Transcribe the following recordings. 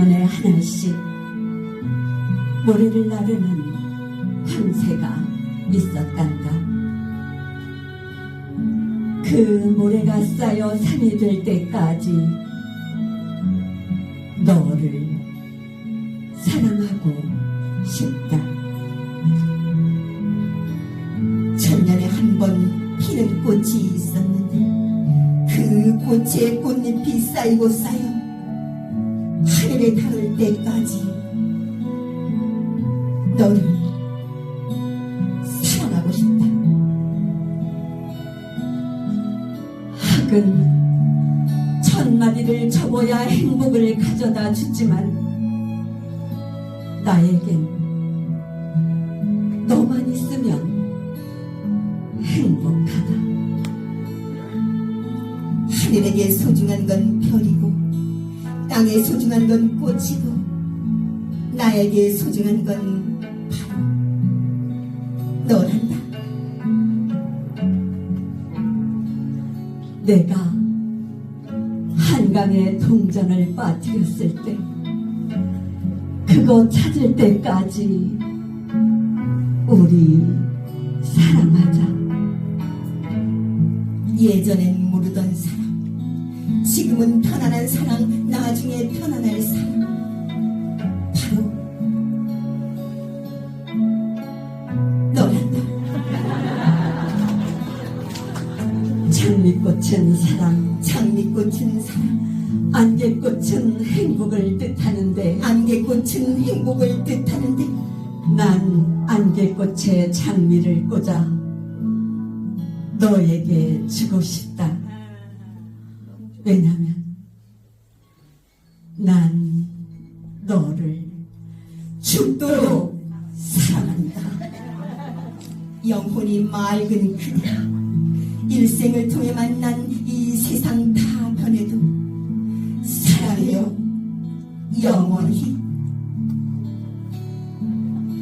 하나씩 모래를 나르는 황새가 있었단다. 그 모래가 쌓여 산이 될 때까지 너를 사랑하고 싶다. 천년에 한 번 피는 꽃이 있었는데 그 꽃에 꽃잎이 쌓이고 쌓여 하늘에 닿을 때까지 너를 사랑하고 싶다. 학은 천 마디를 접어야 행복을 가져다 주지만 나에겐 너만 있으면 행복하다. 하늘에게 소중한 건 땅에 소중한 건 꽃이고 나에게 소중한 건 바로 너란다. 내가 한강에 동전을 빠뜨렸을 때 그거 찾을 때까지 우리 사랑하자. 예전엔 모르던 사랑, 지금은 편안한 사랑, 나중에 편안할 사랑. 바로 너란다. 장미꽃은 사랑, 장미꽃은 사랑, 안개꽃은 행복을 뜻하는데 안개꽃은 행복을 뜻하는데 난 안개꽃에 장미를 꽂아 너에게 주고 싶다. 왜냐면 난 너를 죽도록 사랑한다. 영혼이 맑은 그대 일생을 통해 만난 이 세상 다 변해도 사랑해요 영원히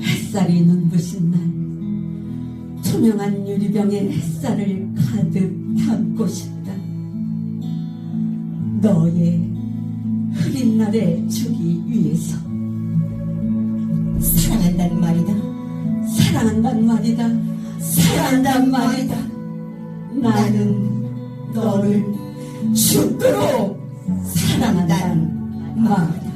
햇살이 눈부신 날 투명한 유리병에 햇살을 너의 흐린 날에 주기 위해서 사랑한다는 말이다 사랑한단 말이다. 사랑한단 말이다. 나는 나는 너를 죽도록 사랑한다는 말이다